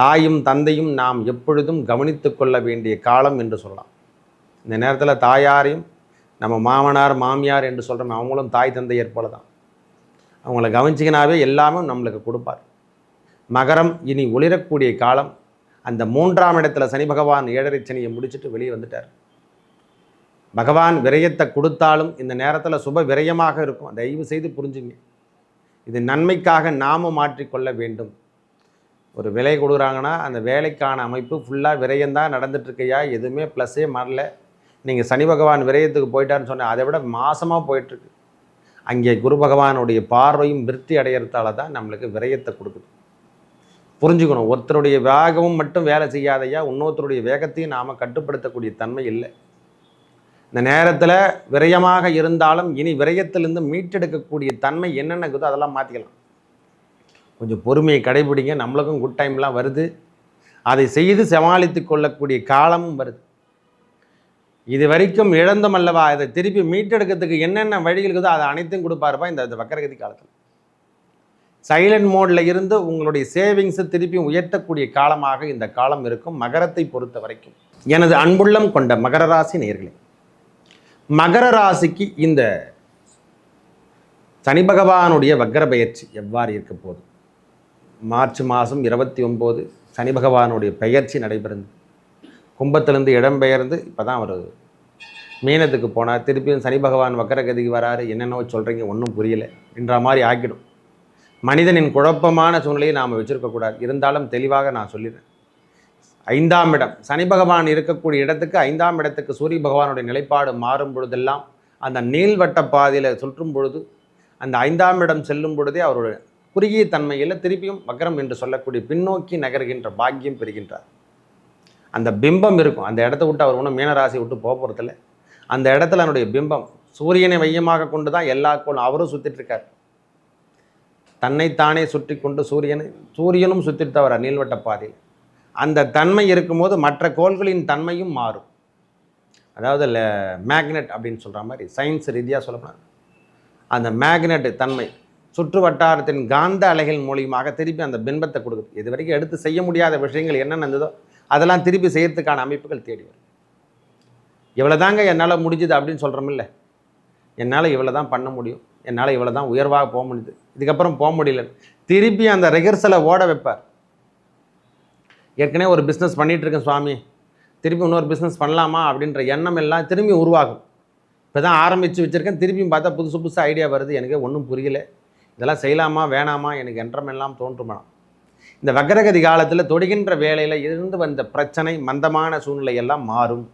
தாயும் தந்தையும் நாம் எப்பொழுதும் கவனித்து கொள்ள வேண்டிய காலம் என்று சொல்லலாம். இந்த நேரத்தில் தாயாரையும் நம்ம மாமனார் மாமியார் என்று சொல்கிறோம் அவங்களும் தாய் தந்தையர் போல தான் அவங்கள கவனிச்சிக்கினாவே எல்லாமே நம்மளுக்கு கொடுப்பார். மகரம் இனி ஒளிரக்கூடிய காலம். அந்த மூன்றாம் இடத்துல சனி பகவான் ஏழரை சனியை முடிச்சுட்டு வெளியே வந்துட்டார். பகவான் விரயத்தை கொடுத்தாலும் இந்த நேரத்தில் சுப விரயமாக இருக்கும். தயவு செய்து புரிஞ்சுங்க. இது நன்மைக்காக நாம மாற்றிக்கொள்ள வேண்டும். ஒரு விலை கொடுக்குறாங்கன்னா அந்த வேலைக்கான அமைப்பு ஃபுல்லாக விரயம்தான் நடந்துட்டுருக்கையா? எதுவுமே ப்ளஸ்ஸே மாறல. நீங்கள் சனி பகவான் விரயத்துக்கு போயிட்டாருன்னு சொன்னேன் அதை விட மாசமாக போயிட்டுருக்கு. அங்கே குரு பகவானுடைய பார்வையும் விருத்தி அடையிறதால தான் நம்மளுக்கு விரயத்தை கொடுக்குது. புரிஞ்சுக்கணும் ஒருத்தருடைய வேகமும் மட்டும் வேலை செய்யாதையா இன்னொருத்தருடைய வேகத்தையும் நாம் கட்டுப்படுத்தக்கூடிய தன்மை இல்லை. இந்த நேரத்தில் விரயமாக இருந்தாலும் இனி விரயத்திலிருந்து மீட்டெடுக்கக்கூடிய தன்மை என்னென்ன இருக்குதோ அதெல்லாம் மாற்றிக்கலாம் கொஞ்சம் பொறுமையை கடைபிடிங்க. நம்மளுக்கும் குட் டைம்லாம் வருது. அதை செய்து சமாளித்து கொள்ளக்கூடிய காலமும் வருது. இது வரைக்கும் இழந்தம் அல்லவா? அதை திருப்பி மீட்டெடுக்கிறதுக்கு என்னென்ன வழிகள் இருக்குதோ அதை அனைத்தும் கொடுப்பாருப்பா இந்த வக்கரகதி காலத்தில். சைலண்ட் மோடில் இருந்து உங்களுடைய சேவிங்ஸை திருப்பி உயர்த்தக்கூடிய காலமாக இந்த காலம் இருக்கும் மகரத்தை பொறுத்த வரைக்கும். எனது அன்புள்ளம் கொண்ட மகர ராசி நேர்களே மகர ராசிக்கு இந்த சனி பகவானுடைய வக்கர பயிற்சி எவ்வாறு இருக்க போகுது? மார்ச் மாதம் இருபத்தி ஒம்பது சனி பகவானுடைய பெயர்ச்சி நடைபெறுது கும்பத்திலேருந்து இடம்பெயர்ந்து இப்போ தான் அவர் மீனத்துக்கு போனால் திருப்பியும் சனி பகவான் வக்கரகதிக்கு வராரு. என்னென்னவோ சொல்கிறீங்க ஒன்றும் புரியல. என்ற மாதிரி ஆக்கிடும். மனிதனின் குழப்பமான சூழ்நிலையை நாம் வச்சுருக்கக்கூடாது இருந்தாலும் தெளிவாக நான் சொல்லிடுறேன். ஐந்தாம் இடம். சனி பகவான் இருக்கக்கூடிய இடத்துக்கு ஐந்தாம் இடத்துக்கு சூரிய பகவானுடைய நிலைப்பாடு மாறும் பொழுதெல்லாம் அந்த நீள்வட்ட பாதையில் சுற்றும் பொழுது அந்த ஐந்தாம் இடம் செல்லும் பொழுதே அவருடைய குறுகிய தன்மையில் திருப்பியும் வக்ரம் என்று சொல்லக்கூடிய பின்னோக்கி நகர்கின்ற பாக்கியம் பெறுகின்றார். அந்த பிம்பம் இருக்கும். அந்த இடத்த விட்டு அவர் ஒன்றும் மீனராசி விட்டு போக போகிறதில்ல அந்த இடத்துல அவனுடைய பிம்பம் சூரியனை மையமாக கொண்டு தான் எல்லா கோளும் அவரும் சுற்றிட்டுருக்கார் தன்னைத்தானே சுற்றி கொண்டு சூரியனை சூரியனும் சுற்றிட்டு தவிர நீள்வட்ட பாதையில். அந்த தன்மை இருக்கும்போது மற்ற கோள்களின் தன்மையும் மாறும். அதாவது மேக்னெட் அப்படின்னு சொல்கிற மாதிரி சயின்ஸ் ரீதியாக சொல்லப்போனால் அந்த மேக்னெட் தன்மை சுற்று வட்டாரத்தின் காந்த அலைகள் மூலியமாக திருப்பி அந்த பின்பத்தை கொடுக்குது. இது வரைக்கும் எடுத்து செய்ய முடியாத விஷயங்கள் என்னென்ன இருந்ததோ அதெல்லாம் திருப்பி செய்யறதுக்கான அமைப்புகள் தேடி வரும். இவ்வளோதாங்க என்னால் முடிஞ்சுது அப்படின்னு சொல்கிறோமில்ல என்னால் இவ்வளோ தான் பண்ண முடியும். என்னால் இவ்வளோ தான் உயர்வாக போக முடியுது. இதுக்கப்புறம் போக முடியல. திருப்பி அந்த ரிகர்சலை ஓட வைப்பார். ஏற்கனவே ஒரு பிஸ்னஸ் பண்ணிகிட்டு இருக்கேன் சுவாமி. திருப்பி இன்னொரு பிஸ்னஸ் பண்ணலாமா அப்படின்ற எண்ணம் எல்லாம் திரும்பி உருவாகும். இப்போ தான் ஆரம்பித்து வச்சுருக்கேன். திருப்பியும் பார்த்தா புதுசு புதுசாக ஐடியா வருது. எனக்கு ஒன்றும் புரியலை. இதெல்லாம் செய்யலாமா வேணாமா? எனக்கு என்றமெல்லாம் தோன்றுமா? இந்த வக்கரகதி காலத்தில் தொடுகின்ற வேலையில் இருந்து வந்த பிரச்சனை மந்தமான சூழ்நிலை எல்லாம் மாறும்.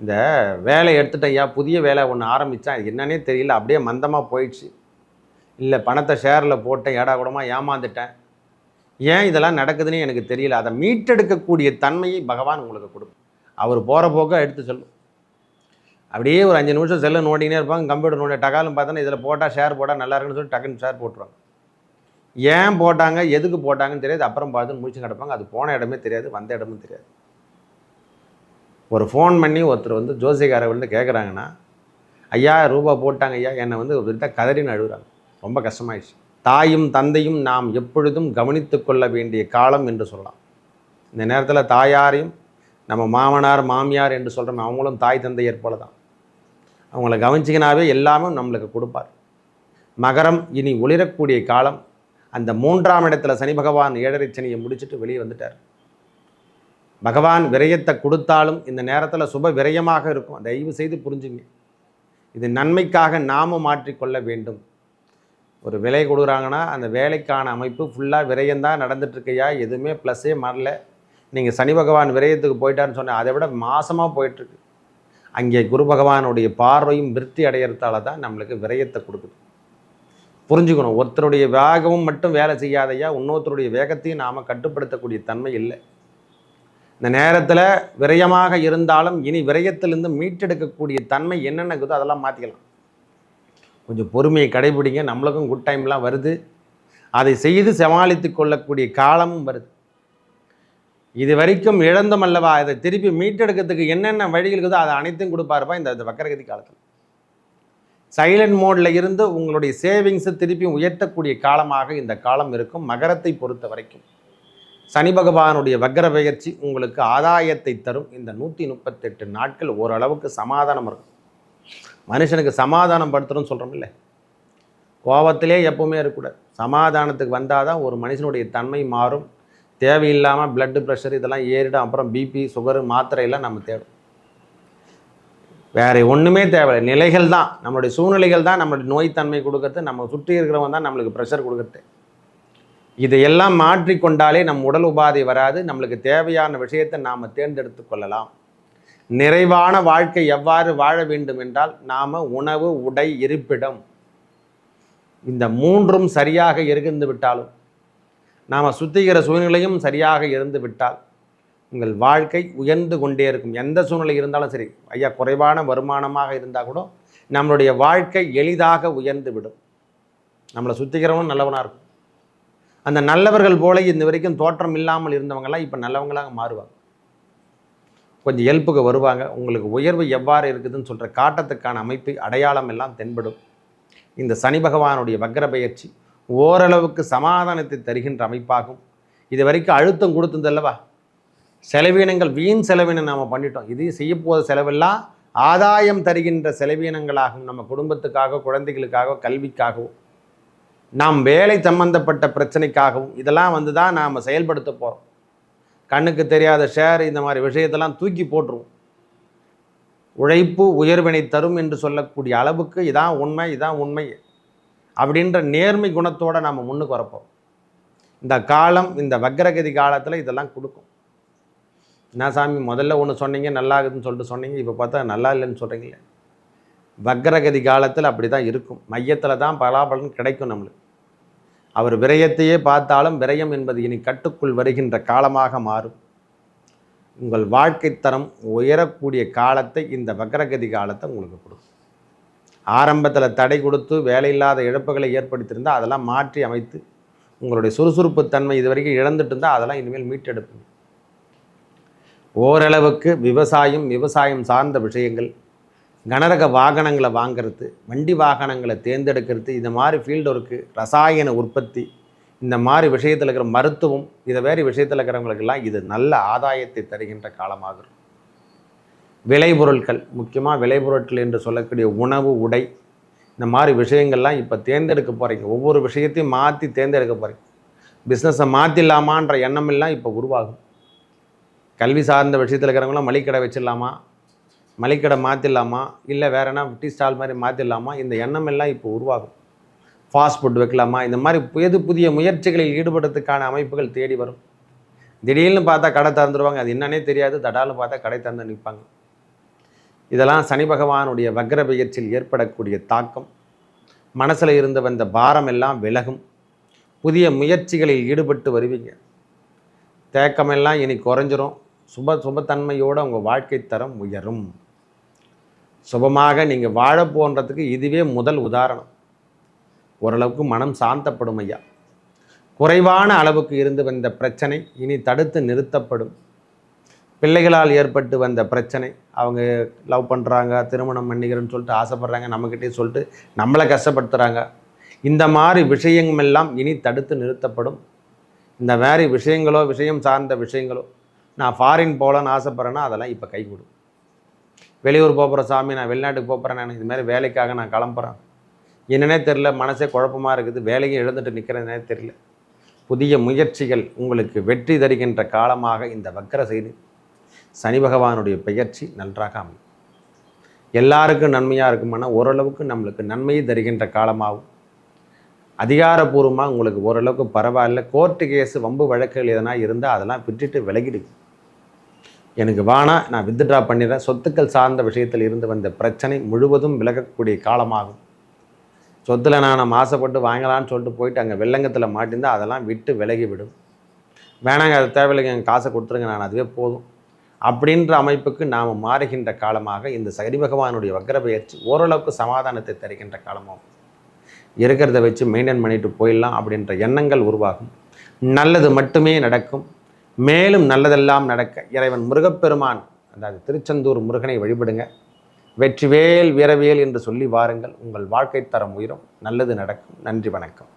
இந்த வேலை எடுத்துட்டையா புதிய வேலை ஒன்று ஆரம்பித்தேன் என்னன்னே தெரியல அப்படியே மந்தமாக போயிடுச்சு. இல்லை பணத்தை ஷேரில் போட்டேன் ஏடா கூடமாக ஏமாந்துட்டேன். ஏன் இதெல்லாம் நடக்குதுன்னு எனக்கு தெரியல. அதை மீட்டெடுக்கக்கூடிய தன்மையை பகவான் உங்களுக்கு கொடுக்கும். அவர் போகிற போக்க எடுத்து சொல்லும். அப்படியே ஒரு அஞ்சு நிமிஷம் செல்லை நோண்டினே இருப்பாங்க கம்ப்யூட்டர் நோண்டி டகாலும் பார்த்தோன்னா இதில் போட்டால் ஷேர் போட்டால் நல்லா இருக்குன்னு சொல்லி டக்குன்னு ஷேர் போட்டுருவாங்க. ஏன் போட்டாங்க எதுக்கு போட்டாங்கன்னு தெரியாது. அப்புறம் பார்த்து முடிச்சு கிடப்பாங்க. அது போன இடமே தெரியாது வந்த இடமும் தெரியாது. ஒரு ஃபோன் பண்ணி ஒருத்தர் வந்து ஜோசிகாரை வந்து கேட்குறாங்கன்னா ஐயா ரூபா போட்டாங்க ஐயா. என்னை வந்து ஒருத்தர் கதறின்னு அழுகுறாங்க. ரொம்ப கஷ்டமாயிடுச்சு. தாயும் தந்தையும் நாம் எப்பொழுதும் கவனித்து கொள்ள வேண்டிய காலம் என்று சொல்லலாம். இந்த நேரத்தில் தாயாரையும் நம்ம மாமனார் மாமியார் என்று சொல்கிறோம் அவங்களும் தாய் தந்தையர் போல தான் அவங்கள கவனிச்சிக்கினாவே எல்லாமே நம்மளுக்கு கொடுப்பார். மகரம் இனி ஒளிரக்கூடிய காலம். அந்த மூன்றாம் இடத்துல சனி பகவான் ஏழரை சனியை முடிச்சுட்டு வெளியே வந்துட்டார். பகவான் விரயத்தை கொடுத்தாலும் இந்த நேரத்தில் சுப விரயமாக இருக்கும். தயவு செய்து புரிஞ்சுங்க. இது நன்மைக்காக நாமும் மாற்றிக்கொள்ள வேண்டும். ஒரு விலை கொடுக்குறாங்கன்னா அந்த வேலைக்கான அமைப்பு ஃபுல்லாக விரயம்தான் நடந்துட்டுருக்கையா? எதுவுமே ப்ளஸ்ஸே மாறல. நீங்கள் சனி பகவான் விரயத்துக்கு போயிட்டாருன்னு சொன்னேன் அதை விட மாசமாக போயிட்டுருக்கு. அங்கே குரு பகவானுடைய பார்வையும் விருத்தி அடையிறதால தான் நம்மளுக்கு விரயத்தை கொடுக்குது. புரிஞ்சுக்கணும். ஒருத்தருடைய வேகமும் மட்டும் வேலை செய்யாதையா இன்னொருத்தருடைய வேகத்தையும் நாம் கட்டுப்படுத்தக்கூடிய தன்மை இல்லை. இந்த நேரத்தில் விரயமாக இருந்தாலும் இனி விரயத்திலிருந்து மீட்டெடுக்கக்கூடிய தன்மை என்னென்ன இருக்குதோ அதெல்லாம் மாற்றிக்கலாம் கொஞ்சம் பொறுமையை கடைபிடிங்க. நம்மளுக்கும் குட் டைம்லாம் வருது. அதை செய்து சமாளித்து கொள்ளக்கூடிய காலமும் வருது. இது வரைக்கும் இழந்தோம் அல்லவா? அதை திருப்பி மீட்டெடுக்கிறதுக்கு என்னென்ன வழிகள் இருக்குதோ அதை அனைத்தும் கொடுப்பாருப்பா இந்த வக்கரகதி காலத்தில். சைலண்ட் மோடில் இருந்து உங்களுடைய சேவிங்ஸை திருப்பி உயர்த்தக்கூடிய காலமாக இந்த காலம் இருக்கும் மகரத்தை பொறுத்த வரைக்கும். சனி பகவானுடைய வக்கர பெயர்ச்சி உங்களுக்கு ஆதாயத்தை தரும். இந்த நூற்றி முப்பத்தெட்டு நாட்கள் ஓரளவுக்கு சமாதானம் இருக்கும். மனுஷனுக்கு சமாதானம் படுத்துறோம்னு சொல்கிறோம் இல்லை? கோபத்திலே எப்பவுமே இருக்கக்கூடாது. சமாதானத்துக்கு வந்தால் தான் ஒரு மனுஷனுடைய தன்மை மாறும். தேவையில்லாமல் பிளட்டு ப்ரெஷர் இதெல்லாம் ஏறிடும். அப்புறம் பிபி சுகரு மாத்திரையெல்லாம் நம்ம தேடும். வேறு ஒன்றுமே தேவையில்லை. நிலைகள் தான். நம்மளுடைய சூழ்நிலைகள் தான். நம்மளுடைய நோய்த்தன்மை கொடுக்கறது. நம்ம சுற்றி இருக்கிறவங்க தான் நம்மளுக்கு ப்ரெஷர் கொடுக்கறது. இதையெல்லாம் மாற்றிக்கொண்டாலே நம் உடல் உபாதை வராது. நம்மளுக்கு தேவையான விஷயத்தை நாம் தேர்ந்தெடுத்து கொள்ளலாம். நிறைவான வாழ்க்கை எவ்வாறு வாழ வேண்டும் என்றால் நாம் உணவு உடை இருப்பிடம். இந்த மூன்றும் சரியாக இருந்து விட்டாலும் நாம் சுத்திகிற சூழ்நிலையும் சரியாக இருந்து விட்டால் உங்கள் வாழ்க்கை உயர்ந்து கொண்டே இருக்கும். எந்த சூழ்நிலை இருந்தாலும் சரி ஐயா குறைவான வருமானமாக இருந்தால் கூட நம்மளுடைய வாழ்க்கை எளிதாக உயர்ந்து விடும். நம்மளை சுத்திக்கிறவனும் நல்லவனாக இருக்கும். அந்த நல்லவர்கள் போல இந்த வரைக்கும் தோற்றம் இல்லாமல் இருந்தவங்கெல்லாம் இப்போ நல்லவங்களாக மாறுவாங்க. கொஞ்சம் ஹெல்ப்புக்கு வருவாங்க. உங்களுக்கு உயர்வு எவ்வாறு இருக்குதுன்னு சொல்கிற காட்டத்துக்கான அமைப்பு அடையாளம் எல்லாம் தென்படும். இந்த சனி பகவானுடைய வக்ர பயிற்சி ஓரளவுக்கு சமாதானத்தை தருகின்ற அமைப்பாகும். இது வரைக்கும் அழுத்தம் கொடுத்ததல்லவா? செலவீனங்கள் வீண் செலவினம் நாம் பண்ணிட்டோம். இது செய்யப்போத செலவெல்லாம் ஆதாயம் தருகின்ற செலவீனங்களாகும். நம்ம குடும்பத்துக்காக குழந்தைகளுக்காக கல்விக்காகவும் நாம் வேலை சம்பந்தப்பட்ட பிரச்சனைக்காகவும் இதெல்லாம் வந்து தான் நாம் செயல்படுத்த போகிறோம் கண்ணுக்கு தெரியாத ஷேர் இந்த மாதிரி விஷயத்தெல்லாம் தூக்கி போட்டுருவோம். உழைப்பு உயர்வினை தரும் என்று சொல்லக்கூடிய அளவுக்கு இதான் உண்மை இதான் உண்மை. அப்படின்ற நேர்மை குணத்தோடு நாம் முன்னுக்கு வரப்போம் இந்த காலம் இந்த வக்ரகதி காலத்தில் இதெல்லாம் கொடுக்கும். என்ன சாமி முதல்ல ஒன்று சொன்னீங்க நல்லா இருக்குதுன்னு சொல்லிட்டு சொன்னீங்க இப்போ பார்த்தா நல்லா இல்லைன்னு சொல்கிறீங்களே வக்ரகதி காலத்தில் அப்படி தான் இருக்கும். மையத்தில் தான் பலாபலன் கிடைக்கும் நம்மளுக்கு. அவர் விரயத்தையே பார்த்தாலும் விரயம் என்பது இனி கட்டுக்குள் வருகின்ற காலமாக மாறும். உங்கள் வாழ்க்கை தரம் உயரக்கூடிய காலத்தை இந்த வக்ரகதி காலத்தை உங்களுக்கு கொடுக்கும். ஆரம்பத்தில் தடை கொடுத்து வேலையில்லாத இழப்புகளை ஏற்படுத்தியிருந்தால் அதெல்லாம் மாற்றி அமைத்து உங்களுடைய சுறுசுறுப்பு தன்மை இது வரைக்கும் இழந்துட்டு இருந்தால் அதெல்லாம் இனிமேல் மீட்டெடுப்பீங்க ஓரளவுக்கு விவசாயம் விவசாயம் சார்ந்த விஷயங்கள் கனரக வாகனங்களை வாங்கிறது வண்டி வாகனங்களை தேர்ந்தெடுக்கிறது இந்த மாதிரி ஃபீல்டு ஒர்க்கு ரசாயன உற்பத்தி இந்த மாதிரி விஷயத்தில் இருக்கிற மருத்துவம் இதை வேறு விஷயத்தில் இருக்கிறவங்களுக்கெல்லாம் இது நல்ல ஆதாயத்தை தருகின்ற காலமாகும் விளைபொருட்கள் முக்கியமாக விளைபொருட்கள் என்று சொல்லக்கூடிய உணவு உடை இந்த மாதிரி விஷயங்கள்லாம் இப்போ தேர்ந்தெடுக்க போகிறீங்க ஒவ்வொரு விஷயத்தையும் மாற்றி தேர்ந்தெடுக்க போகிறீங்க பிஸ்னஸை மாற்றிடலாமான்ற எண்ணமெல்லாம் இப்போ உருவாகும் கல்வி சார்ந்த விஷயத்தில் இருக்கிறவங்களாம் மளிக்கடை வச்சிடலாமா? மளிக்கடை மாற்றிடலாமா இல்லை வேறு என்ன டீ ஸ்டால் மாதிரி மாற்றிடலாமா இந்த எண்ணம் எல்லாம் இப்போ உருவாகும். ஃபாஸ்ட் ஃபுட் வைக்கலாமா? இந்த மாதிரி புது புதிய முயற்சிகளில் ஈடுபடுறதுக்கான அமைப்புகள் தேடி வரும். திடீர்னு பார்த்தா கடை திறந்துருவாங்க. அது என்னன்னே தெரியாது. தடாலும் பார்த்தா கடை திறந்து நிற்பாங்க. இதெல்லாம் சனி பகவானுடைய வக்ர பெயர்ச்சியில் ஏற்படக்கூடிய தாக்கம். மனசில் இருந்து வந்த பாரம் எல்லாம் விலகும். புதிய முயற்சிகளில் ஈடுபட்டு வருவீங்க. தேக்கமெல்லாம் இனி குறைஞ்சிரும். சுப சுபத்தன்மையோடு உங்கள் வாழ்க்கை தரம் உயரும். சுபமாக நீங்கள் வாழ போன்றதுக்கு இதுவே முதல் உதாரணம். ஓரளவுக்கு மனம் சாந்தப்படும் ஐயா. குறைவான அளவுக்கு இருந்து வந்த பிரச்சனை இனி தடுத்து நிறுத்தப்படும். பிள்ளைகளால் ஏற்பட்டு வந்த பிரச்சனை. அவங்க லவ் பண்ணுறாங்க திருமணம் பண்ணிக்கிறேன்னு சொல்லிட்டு ஆசைப்பட்றாங்க நம்மக்கிட்டே சொல்லிட்டு நம்மளை கஷ்டப்படுத்துகிறாங்க இந்த மாதிரி விஷயமெல்லாம் இனி தடுத்து நிறுத்தப்படும். இந்த மாதிரி விஷயங்களோ விஷயம் சார்ந்த விஷயங்களோ நான் ஃபாரின் போகலான்னு ஆசைப்பட்றேன்னா அதெல்லாம் இப்போ கை கொடு. வெளியூர் போகிற சாமி நான் வெளிநாட்டுக்கு போகிறேன் நான் இது மாதிரி வேலைக்காக நான் கிளம்புறேன். என்னன்னே தெரில மனசே குழப்பமாக இருக்குது வேலையும் எழுந்துட்டு நிற்கிறதுனே தெரில புதிய முயற்சிகள் உங்களுக்கு வெற்றி தருகின்ற காலமாக இந்த வக்கர செய்தி. சனி பகவானுடைய பெயர்ச்சி நன்றாக அமையும். எல்லாருக்கும் நன்மையாக இருக்குமானா ஓரளவுக்கு நம்மளுக்கு நன்மையை தருகின்ற காலமாகும். அதிகாரப்பூர்வமாக உங்களுக்கு ஓரளவுக்கு பரவாயில்ல. கோர்ட்டு கேஸு வம்பு வழக்குகள் எதனா இருந்தால் அதெல்லாம் விட்டுட்டு விலகிடுங்க. எனக்கு வானா நான் வித்ட்ரா பண்ணிடுறேன். சொத்துக்கள் சார்ந்த விஷயத்தில் இருந்து வந்த பிரச்சனை முழுவதும் விலகக்கூடிய காலமாகும். சொத்தில் நான் நம்ம ஆசைப்பட்டு வாங்கலான்னு சொல்லிட்டு போயிட்டு அங்கே வெள்ளங்கத்தில் மாட்டிருந்தால் அதெல்லாம் விட்டு விலகி விடும் வேணாங்க அது தேவையில்லைங்க எங்கள் காசை கொடுத்துருங்க நான் அதுவே போதும். அப்படின்ற அமைப்புக்கு நாம் மாறுகின்ற காலமாக இந்த சரி பகவானுடைய வக்கர பயிற்சி ஓரளவுக்கு சமாதானத்தை தருகின்ற காலமாகும். இருக்கிறத வச்சு மெயின்டைன் பண்ணிட்டு போயிடலாம் அப்படின்ற எண்ணங்கள் உருவாகும். நல்லது மட்டுமே நடக்கும். மேலும் நல்லதெல்லாம் நடக்க இறைவன் முருகப்பெருமான் அதாவது திருச்செந்தூர் முருகனை வழிபடுங்க. வெற்றிவேல் வீரவேல் என்று சொல்லி வாருங்கள். உங்கள் வாழ்க்கை தரம் உயரும். நல்லது நடக்கும். நன்றி வணக்கம்.